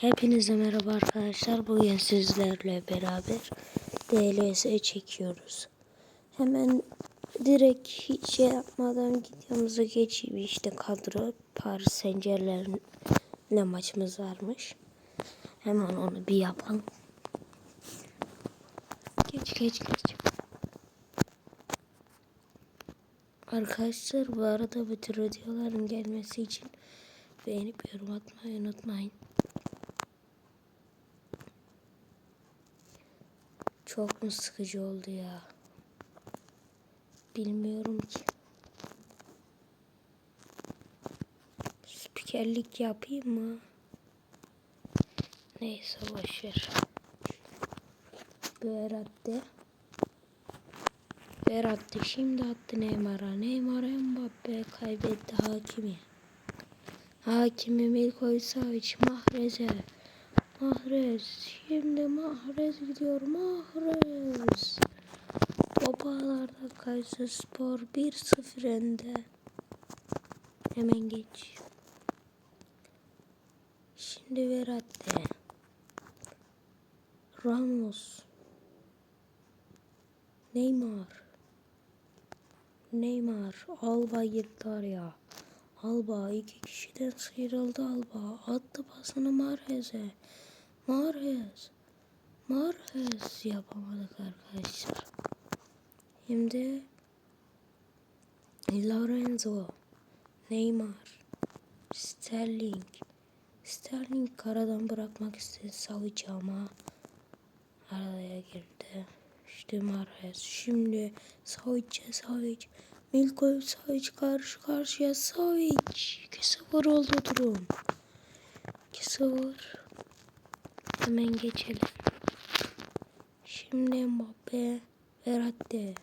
Hepinize merhaba arkadaşlar. Bugün sizlerle beraber DLS çekiyoruz. Hemen direkt hiç şey yapmadan videomuza geçeyim. İşte kadro Paris Saint maçımız varmış. Hemen onu bir yapalım. Geç geç geç. Arkadaşlar bu arada bütün videoların gelmesi için beğenip yorum atmayı unutmayın. Çok mu sıkıcı oldu ya? Bilmiyorum ki. Spikerlik yapayım mı? Neyse boşver. Berat'te. Berat'te şimdi attı Neymar'a. Neymar Mbappe kaybetti Hakimi. Hakimi Milkovic Savic Mahrez'e. Mahrez. Şimdi Mahrez gidiyor. Mahrez. Babalarda Kayseri Spor 1-0 önde. Hemen geç. Şimdi Verratti. Ramos. Neymar. Neymar. Alba girdi araya. Alba iki kişiden sıyrıldı Alba. Attı pasını Mahrez'e. Mahrez. Mahrez yapamadık arkadaşlar. Şimdi Lorenzo. Neymar. Sterling. Sterling karadan bırakmak istedi Savic ama araya girdi. İşte Mahrez. Şimdi Savic'e Savic. Milkovic Savic karşı karşıya Savic. 2-0 oldu durum. 2-0. Hemen geçelim. Şimdi Mbappe, Verratti.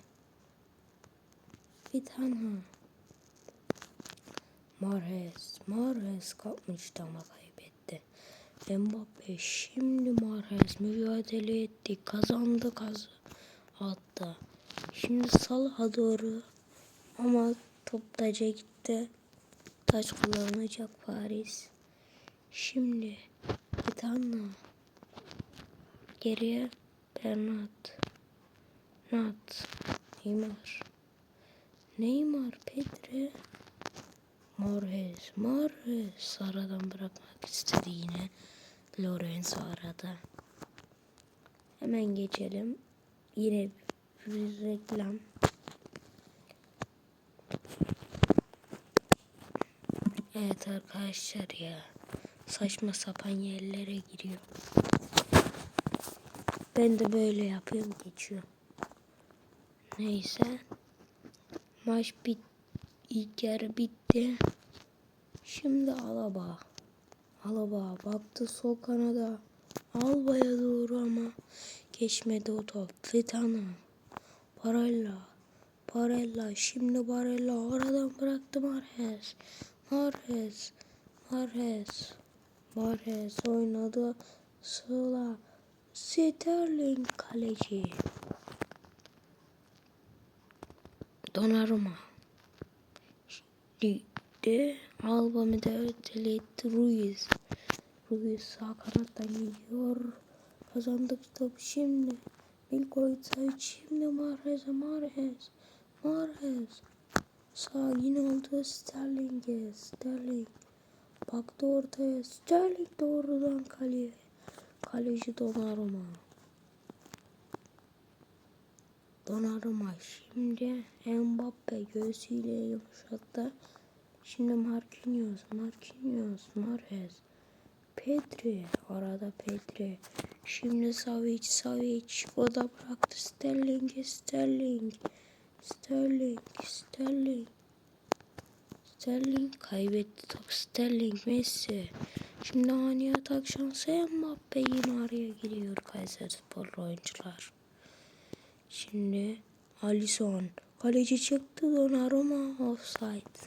Tane. Mahrez. Mahrez kapmıştı ama kaybetti. Mbappe şimdi Mahrez mücadele etti. Kazandı kazı. Attı. Şimdi Salah'a doğru. Ama top taca gitti. Taç kullanacak Paris. Şimdi tane. Geriye Bernat. Nat. Neymar. Neymar, Pedri. Morhes. Morhes. Aradan bırakmak istedi yine. Lorenzo arada. Hemen geçelim. Yine bir reklam. Evet arkadaşlar ya. Saçma sapan yerlere giriyor. Ben de böyle yapıyorum geçiyor. Neyse. Maç bit ilk yarı bitti. Şimdi Alaba. Alaba baktı sol kanada. Alba'ya doğru ama geçmedi o top. Vitana. Barella. Barella. Şimdi Barella aradan bıraktı Marquez. Marquez. Marquez. Marquez oynadı. Sola. Sterling kaleci. Donnarumma. Şimdi Alba etti Ruiz. Ruiz sağ kanattan gidiyor. Kazandık top şimdi. Milkovic şimdi Mahrez'e Mahrez. Mahrez. Sağ yine oldu Sterling'e. Sterling. Baktı ortaya. Sterling doğrudan kaleye. Kaleci Donnarumma. Donnarumma şimdi Mbappe göğsüyle yumuşattı. Şimdi Marquinhos, Marquinhos, Mahrez. Pedri, arada Pedri. Şimdi Savic, Savic. O da bıraktı Sterling'e, Sterling. Sterling, Sterling. Sterling kaybetti. Sterling, Messi. Şimdi ani atak şansı Mbappe yine araya giriyor Kayserispor oyuncular. Şimdi Alisson. Kaleci çıktı Donnarumma offside.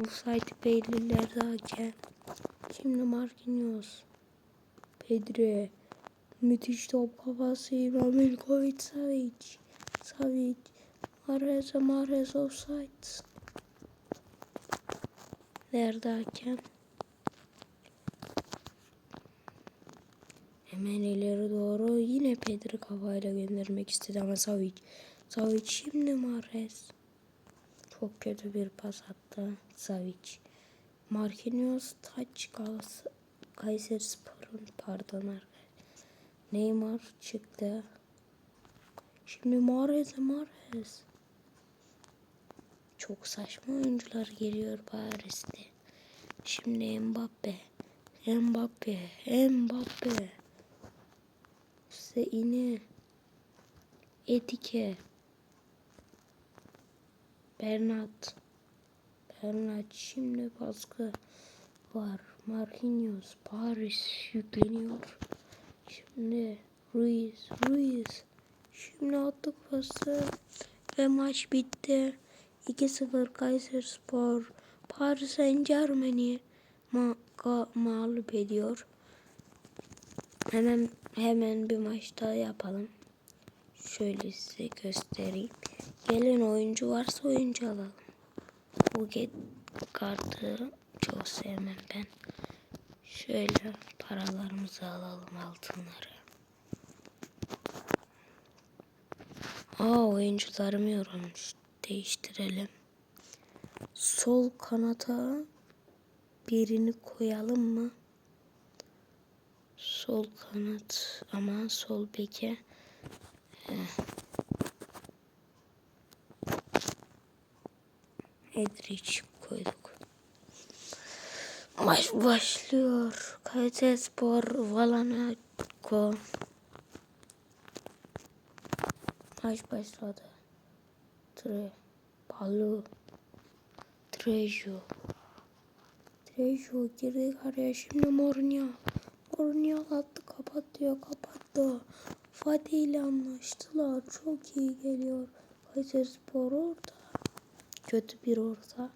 Offside belirler hakem. Şimdi Marquinhos. Pedri. Müthiş top kafasıyla Milkovic Savic. Savic. Mahrez Mahrez offside. Nerede hakem? Hemen ileri doğru yine Pedri kafayla göndermek istedi ama Savic. Savic şimdi Mahrez. Çok kötü bir pas attı Savic. Marquinhos taç Gal- Kayseri Spor'un pardon. Neymar çıktı. Şimdi Mahrez Mahrez. Çok saçma oyuncular geliyor Paris'te. Şimdi Mbappe. Mbappe. Mbappe. Seine. Etike. Bernat. Bernat şimdi baskı var. Marquinhos. Paris yükleniyor. Şimdi Ruiz. Ruiz. Şimdi attık pası. Ve maç bitti. 2-0 Kayserispor Paris Saint Germain'i ma mağlup ediyor. Hemen hemen bir maç daha yapalım. Şöyle size göstereyim. Gelin oyuncu varsa oyuncu alalım. Bu kartı çok sevmem ben. Şöyle paralarımızı alalım altınları. Aa oyuncularım yorulmuş. Değiştirelim. Sol kanata birini koyalım mı? Sol kanat ama sol beke. Eh. Edriç koyduk. Maç başlıyor. Kayserispor Valanako. Maç başladı. Tre, Palu, Trejo. Trejo girdi araya şimdi Mourinho. Mourinho attı kapatıyor kapattı. Fatih ile anlaştılar. Çok iyi geliyor. Kayserispor orada. Kötü bir orta.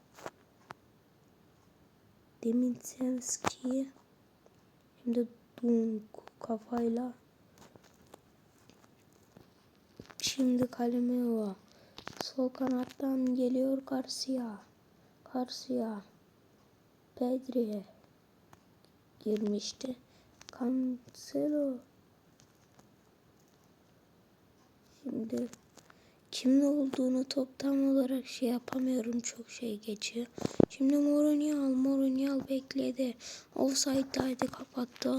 Demitsevski. Şimdi Dunk kafayla. Şimdi Kalimeo. Sol kanattan geliyor Garcia. Garcia. Pedri girmişti. Cancelo. Şimdi kimin olduğunu top tam olarak şey yapamıyorum. Çok şey geçiyor. Şimdi Mourinho al. Mourinho al bekledi. Offside'daydı kapattı.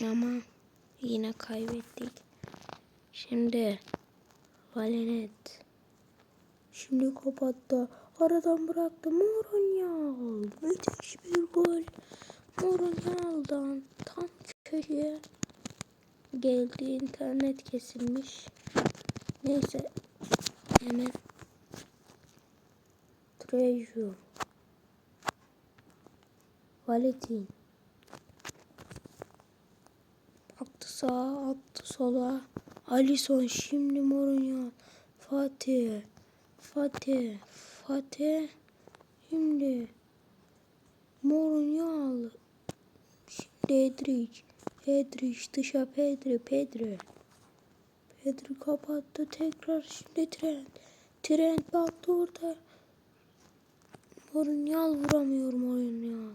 Ama yine kaybettik. Şimdi Valenet. Şimdi kapattı. Aradan bıraktı. Mourinho. Müthiş bir gol. Mourinho'dan tam köşeye geldi. internet kesilmiş. Neyse. Hemen Trejo. Valentin. Attı sağa, attı sola. Alisson şimdi Mourinho. Fatih. Fatih. Fatih. Şimdi Mourinho al. Edric. Edric dışa Pedri. Pedri. Pedri kapattı tekrar şimdi Trent. Trent baktı orada. Mourinho vuramıyor Mourinho.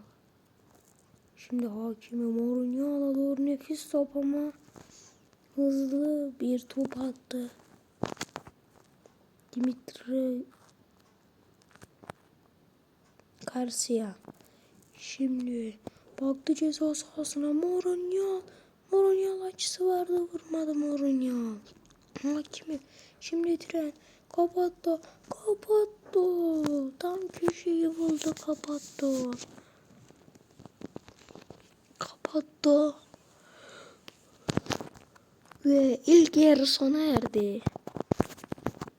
Şimdi hakimi Mourinho'la doğru nefis top ama hızlı bir top attı. Dimitri Garcia. Şimdi baktı ceza sahasına Mourinho. Mourinho açısı vardı vurmadı Mourinho. Hakimi şimdi tren kapattı. Kapattı. Tam köşeyi buldu kapattı. Kapattı. Ve ilk yarı sona erdi.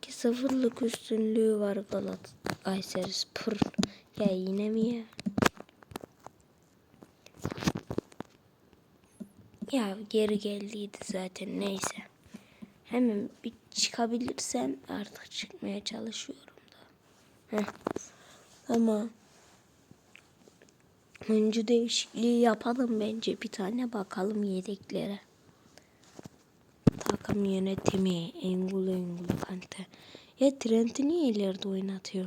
2-0'lık üstünlüğü var Galatasaray Spor. Ya yine mi ya? Ya geri geldiydi zaten neyse. Hemen bir çıkabilirsem artık çıkmaya çalışıyorum da. Heh. Ama oyuncu değişikliği yapalım bence bir tane bakalım yedeklere. Takım yönetimi Engulu Engulu Kante. Ya Trent'i niye ileride oynatıyor?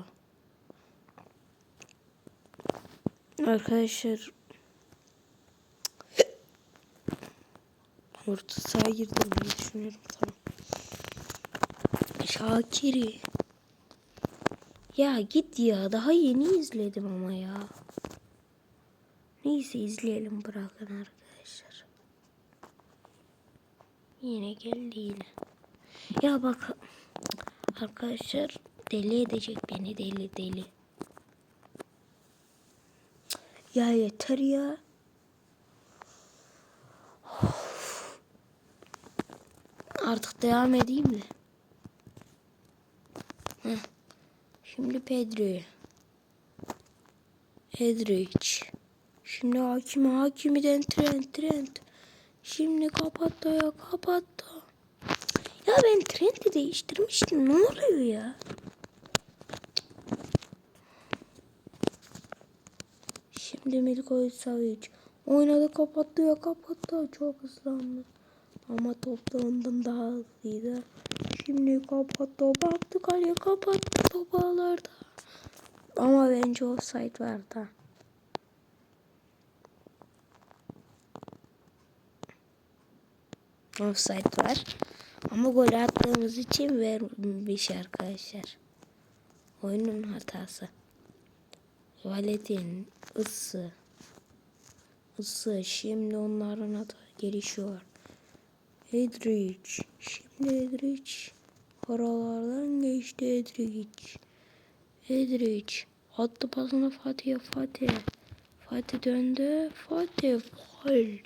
Arkadaşlar Orta saha girdirmeyi düşünüyorum tamam. Şakiri. Ya git ya daha yeni izledim ama ya. Neyse izleyelim bırakın arkadaşlar. Yine geldi yine. Ya bak arkadaşlar deli edecek beni deli deli. Ya yeter ya. Artık devam edeyim mi? Heh. Şimdi Pedro'ya. Edrich. Şimdi hakimi hakimiden Trent Trent. Şimdi kapattı ya kapattı. Ya ben Trent'i değiştirmiştim. Ne oluyor ya? Şimdi Milkovic Savic. Oynadı kapattı ya kapattı. Çok hızlandı. Ama topta ondan daha hızlıydı. Şimdi kapattı. Baktı kaleye kapattı. Top ağlarda. Ama bence offside vardı. Offside var. Ama gol attığımız için vermiş arkadaşlar. Oyunun hatası. Valet'in ısı. Isı. Şimdi onların hata gelişiyor. Edrich. Şimdi Edrich. Oralardan geçti Edrich. Edrich. Attı pasını Fatih'e Fatih. Fatih döndü. Fatih. Faul.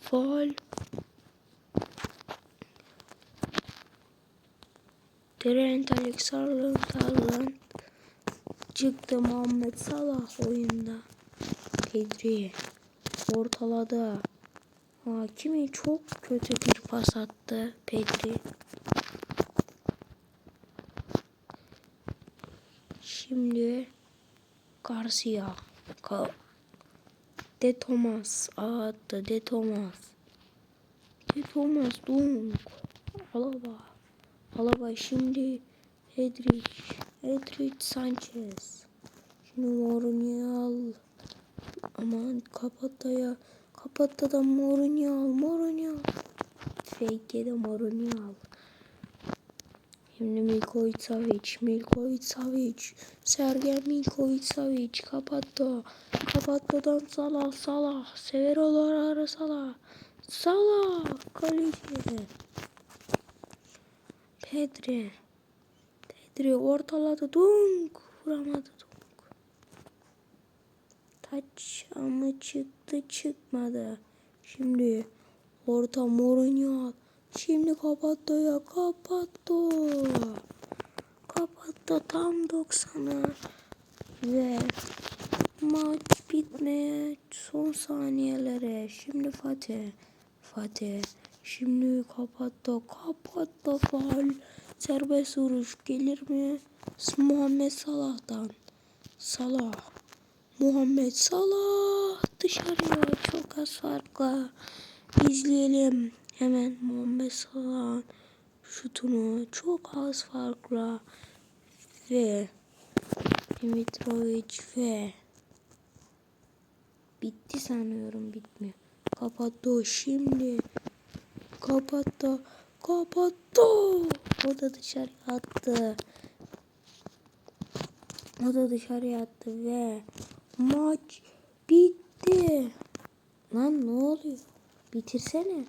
Faul. Trent Alexander-Arnold çıktı Muhammed Salah oyunda. Pedri ortaladı. Hakimi çok kötü bir pas attı Pedri. Şimdi Garcia. De Thomas attı. De Thomas. De Thomas Dunk. Alaba. Alaba şimdi Edrich. Edrich Sanchez. Şimdi Mourinho. Aman kapat ya. Kapat da Mourinho al. Mourinho al. Fake de Mourinho al. Şimdi Milkovic Savic, Milkovic Savic, Sergen Milkovic Savic kapattı. Kapattıdan Salah, Salah, Severolar ara Salah. Salah, kaleci. Pedri. Pedri ortaladı. Dunk. Vuramadı. Taç ama çıktı çıkmadı. Şimdi orta Mourinho. Şimdi kapattı ya kapattı. Kapattı tam 90'a. Ve maç bitmeye son saniyelere. Şimdi Fatih. Fatih. Şimdi kapattı. Kapattı faul. Serbest vuruş gelir mi? Muhammed Salah'tan. Salah. Muhammed Salah dışarıya çok az farkla. İzleyelim. Hemen Muhammed Salah'ın şutunu çok az farkla ve Dimitrovic ve bitti sanıyorum bitmiyor. Kapattı şimdi. Kapattı. Kapattı. O da dışarı attı. O da dışarı attı ve maç bitti. Lan ne oluyor? Bitirsene.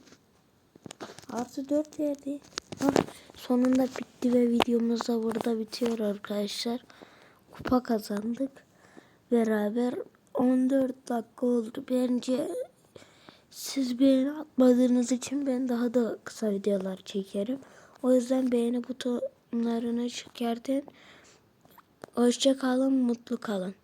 Artı 4 verdi. Ah, sonunda bitti ve videomuz da burada bitiyor arkadaşlar. Kupa kazandık. Beraber 14 dakika oldu. Bence siz beğeni atmadığınız için ben daha da kısa videolar çekerim. O yüzden beğeni butonlarını çıkartın. Hoşça kalın, mutlu kalın.